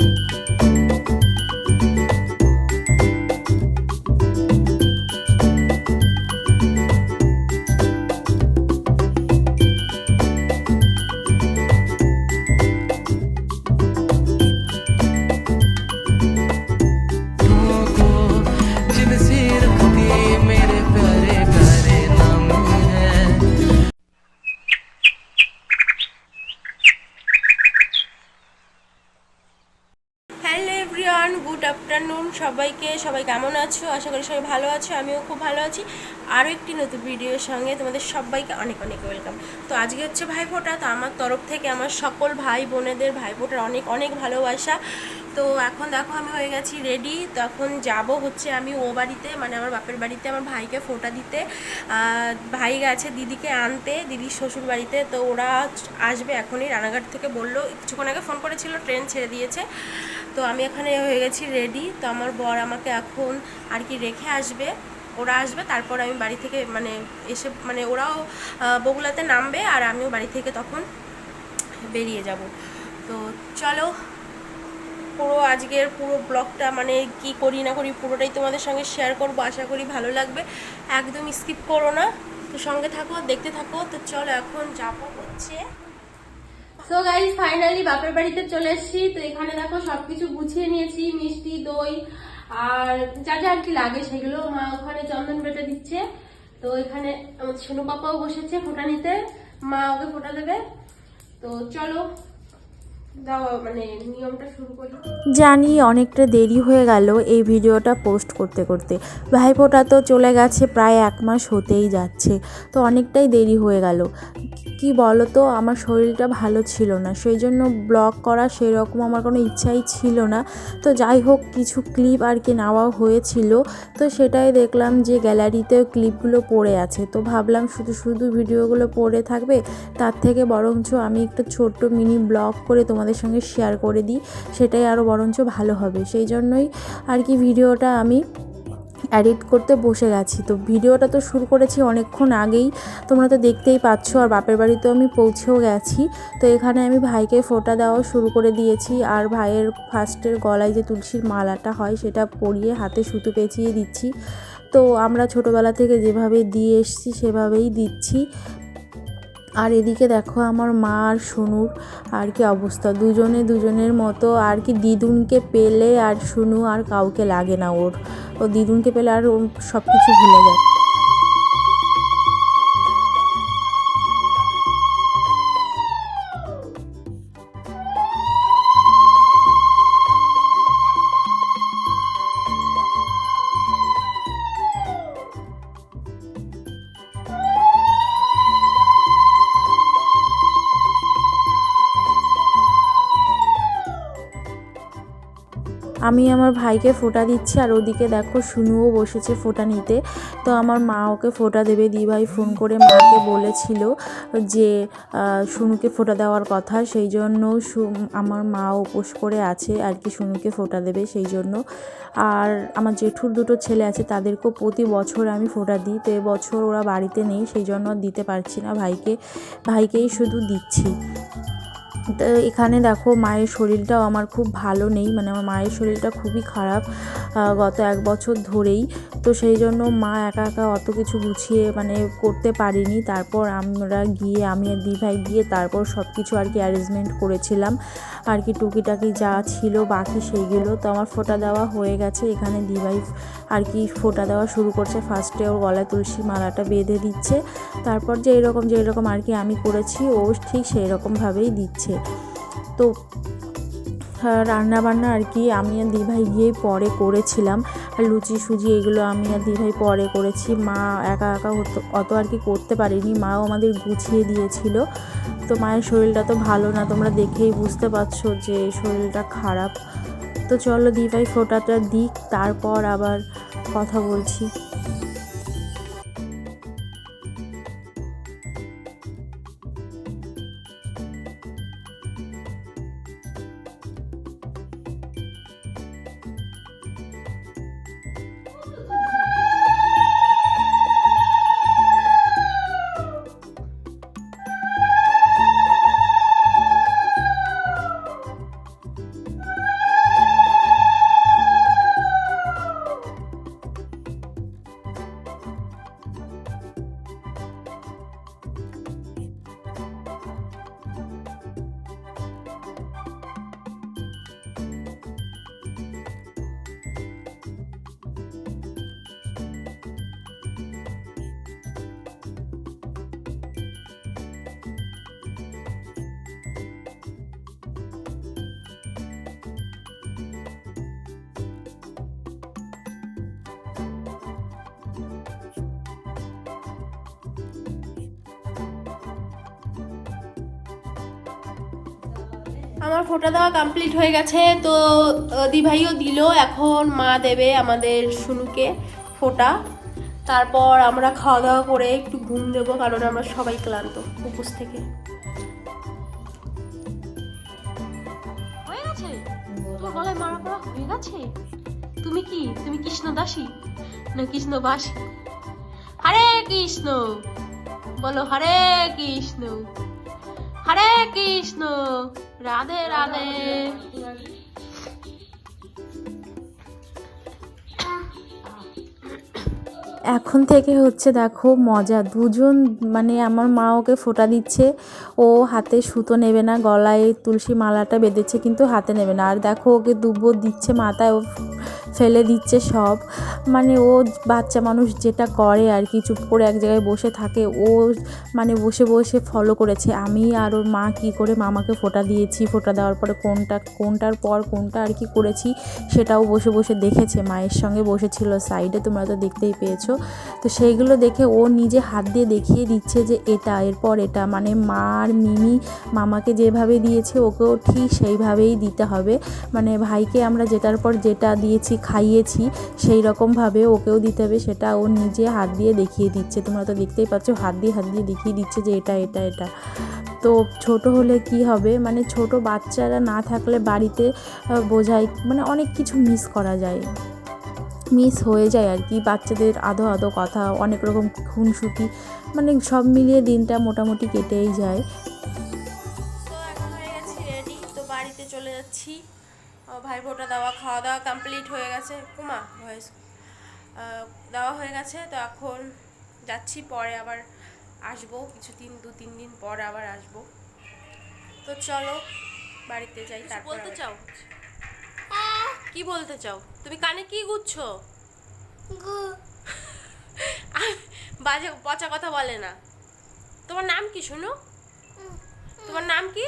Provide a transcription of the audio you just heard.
you. Hello everyone, good afternoon সবাইকে। সবাই কেমন আছো? আশা করি সবাই ভালো আছো, আমিও খুব ভালো আছি। আরও একটি নতুন ভিডিওর সঙ্গে তোমাদের সবাইকে অনেক অনেক ওয়েলকাম। তো আজকে হচ্ছে ভাইফোঁটা, তো আমার তরফ থেকে আমার সকল ভাই বোনেদের, ভাইফোঁটার অনেক অনেক ভালোবাসা। তো এখন দেখো আমি হয়ে গেছি রেডি তো এখন যাব হচ্ছে আমি ও বাড়িতে মানে আমার বাপের বাড়িতে আমার ভাইকে ফোঁটা দিতে। ভাই গেছে দিদিকে আনতে, দিদির শ্বশুর বাড়িতে, তো ওরা আসবে এখনই। রানাঘাট থেকে বলল, কিছুক্ষণ আগে ফোন করেছিল, ট্রেন ছেড়ে দিয়েছে। তো আমি এখানে হয়ে গেছি রেডি তো আমার বর আমাকে এখন আর কি রেখে আসবে। ওরা আসবে, তারপর আমি বাড়ি থেকে মানে এসে মানে ওরাও বগুলাতে নামবে আর আমিও বাড়ি থেকে তখন বেরিয়ে যাব। তো চলো, পুরো আজকের পুরো ব্লগটা মানে কি করি না করি পুরোটাই তোমাদের সঙ্গে শেয়ার করব, আশা করি ভালো লাগবে। একদম স্কিপ করো না। তো সঙ্গে থাকো, দেখতে থাকো। তো চলো এখন যাব হচ্ছে সো গাইজ ফাইনালি বাপের বাড়িতে চলে এসেছি। তো এখানে দেখো, সবকিছু গুছিয়ে নিয়েছি, মিষ্টি, দই, আর যা যা আর কি লাগে সেগুলো। মা ওখানে চন্দন বেটে দিচ্ছে। তো এখানে আমার সোনু পাপাও বসেছে ফোটা নিতে। মা ওকে ফোটা দেবে। তো চলো দাও মানে নিয়মটা শুরু করি জানি অনেকটা দেরি হয়ে গেল এই ভিডিওটা পোস্ট করতে করতে। ভাইফোঁটা তো চলে গেছে, প্রায় এক মাস হতেই যাচ্ছে, তো অনেকটাই দেরি হয়ে গেল। কি বলো তো আমার শরীরটা ভালো ছিল না, সেই জন্য ব্লগ করা সেরকম আমার কোনো ইচ্ছাই ছিল না। তো যাই হোক, কিছু ক্লিপ আর কি নেওয়া হয়েছিল, তো সেটাই দেখলাম যে গ্যালারিতেও ক্লিপগুলো পড়ে আছে, তো ভাবলাম শুধু শুধু ভিডিওগুলো পড়ে থাকবে, তার থেকে বরঞ্চ আমি একটা ছোট্ট মিনি ব্লগ করে তোমাদের সঙ্গে শেয়ার করে দিই, সেটাই আরও বরঞ্চ ভালো হবে। সেই জন্যই আর কি ভিডিওটা আমি এডিট করতে বসে গেছি। তো ভিডিওটা তো শুরু করেছি অনেকক্ষণ আগেই, তোমরা তো দেখতেই পাচ্ছ আর বাপের বাড়িতেও আমি পৌঁছেও গেছি। তো এখানে আমি ভাইকে ফোঁটা দেওয়া শুরু করে দিয়েছি আর ভাইয়ের ফার্স্টের গলায় যে তুলসীর মালাটা হয়, সেটা পরিয়ে হাতে সুতো পেঁচিয়ে দিচ্ছি। তো আমরা ছোটোবেলা থেকে যেভাবে দিয়ে এসছি, সেভাবেই দিচ্ছি। আর এদিকে দেখো আমার মা আর সোনুর আর কি অবস্থা। দুজনে দুজনের মতো আর কি দিদুনকে পেলে আর সোনু আর কাউকে লাগে না ওর। ও দিদুনকে পেলে আর সব কিছু ভুলে যায়। আমি আমার ভাইকে ফোঁটা দিচ্ছি আর ওদিকে দেখো শুনুও বসেছে ফোঁটা নিতে। তো আমার মা ওকে ফোঁটা দেবে। দি ভাই ফোন করে মাকে বলেছিল যে শুনুকে ফোঁটা দেওয়ার কথা। সেই জন্য আমার মা উপোস করে আছে আর কি শুনুকে ফোঁটা দেবে সেই জন্য। আর আমার জেঠুর দুটো ছেলে আছে, তাদেরকেও প্রতি বছর আমি ফোঁটা দিই। তো এবছর ওরা বাড়িতে নেই, সেই জন্য দিতে পারছি না ভাইকে। ভাইকেই শুধু দিচ্ছি। তো এখানে দেখো মায়ের শরীরটাও আমার খুব ভালো নেই মানে আমার মায়ের শরীরটা খুবই খারাপ। গত এক বছর ধরেই। তো সেই জন্য মা একা একা অত কিছু গুছিয়ে মানে করতে পারিনি। তারপর আমরা গিয়ে, আমি আর দিভাই গিয়ে তারপর সব কিছু আর কি অ্যারেঞ্জমেন্ট করেছিলাম। আর কি টুকিটাকি যা ছিল বাকি সেইগুলো। তো আমার ফোটা দেওয়া হয়ে গেছে। এখানে দিভাই আর কি ফোটা দেওয়া শুরু করছে। ফার্স্টে ওর গলায় তুলসী মালাটা বেঁধে দিচ্ছে। তারপর যে এরকম যে এরকম আর কি আমি করেছি, ও ঠিক সেই রকমভাবেই দিচ্ছে। তো রান্না বান্না আর কি আমি আর দিভাই গিয়েই পরে করেছিলাম। আর লুচি, সুজি এগুলো আমি আর দিভাই পরে করেছি। মা একা একা অত আর কি করতে পারিনি। মাও আমাদের গুছিয়ে দিয়েছিল। তো মায়ের শরীরটা তো ভালো না, তোমরা দেখেই বুঝতে পারছ যে শরীরটা খারাপ। তো চলো দিভাই ফোটাটা দিক, তারপর আবার কথা বলছি। আমার ফোটা দেওয়া কমপ্লিট হয়ে গেছে, তো দিভাইও দিল। এখন মা দেবে আমাদের শুনুকে ফোটা। তারপর আমরা খাওয়া দাওয়া করে একটু ঘুম দেবো, কারণ আমরা সবাই ক্লান্ত উপোস থেকে। গলায় মারা পড়া হয়ে তুমি কি? তুমি কৃষ্ণ দাসী না কৃষ্ণ বাসী হরে কৃষ্ণ! বলো হরে কৃষ্ণ! হরে কৃষ্ণ! রাধে রাধে। এখন থেকে হচ্ছে দেখো মজা। দুজন মানে আমার মা ওকে ফোটা দিচ্ছে, ও হাতে সুতো নেবে না, গলায় তুলসী মালাটা বেঁধেছে কিন্তু হাতে নেবে না। আর দেখো ওকে দুব্বো দিচ্ছে মাথায়, ও ফেলে দিচ্ছে সব। মানে ও বাচ্চা মানুষ যেটা করে আর কি, চুপ করে এক জায়গায় বসে থাকে, ও মানে বসে বসে ফলো করেছে। আমি আর ওর মা কি করে মামাকে ফোটা দিয়েছি, ফোটা দেওয়ার পরে কোনটা, কোনটার পর কোনটা আর কি করেছি সেটাও বসে বসে দেখেছে, মায়ের সঙ্গে বসেছিল সাইডে তোমরা তো দেখতেই পেয়েছ। তো সেইগুলো দেখে ও নিজে হাত দিয়ে দেখিয়ে দিচ্ছে যে এটা, এরপর এটা। মানে মা আর মিমি মামাকে যেভাবে দিয়েছে, ওকেও ঠিক সেইভাবেই দিতে হবে। মানে ভাইকে আমরা যেটার পর যেটা দিয়েছি, খাইয়েছি সেই রকমভাবে ওকেও দিতে হবে, সেটা ও নিজে হাত দিয়ে দেখিয়ে দিচ্ছে। তোমরা তো দেখতেই পাচ্ছ, হাত দিয়ে হাত দিয়ে দেখিয়ে দিচ্ছে যে এটা এটা এটা। তো ছোট হলে কি হবে? মানে ছোট বাচ্চারা না থাকলে বাড়িতে বোঝায় মানে অনেক কিছু মিস করা যায়। মিস হয়ে যায় আর কি। বাচ্চাদের আধো আধো কথা অনেক রকম খুনসুটি মানে সব মিলিয়ে দিনটা মোটামুটি কেটেই যায়। তো এখন হয়ে গেছি রেডি তো বাড়িতে চলে যাচ্ছি। ও ভাই ফোটা দেওয়া খাওয়া দাওয়া কমপ্লিট হয়ে গেছে। কুমা ভয়েস দেওয়া হয়ে গেছে। তো এখন যাচ্ছি পরে আবার আসব। কিছুদিন দু তিন দিন পর আবার আসব। তো চলো বাড়িতে যাই তারপর বলতে চাও? কি বলতে চাও? তুমি কানে কি গুচ্ছো? বাজে পচা কথা বলে না। তোমার নাম কি শুনো? তোমার নাম কি?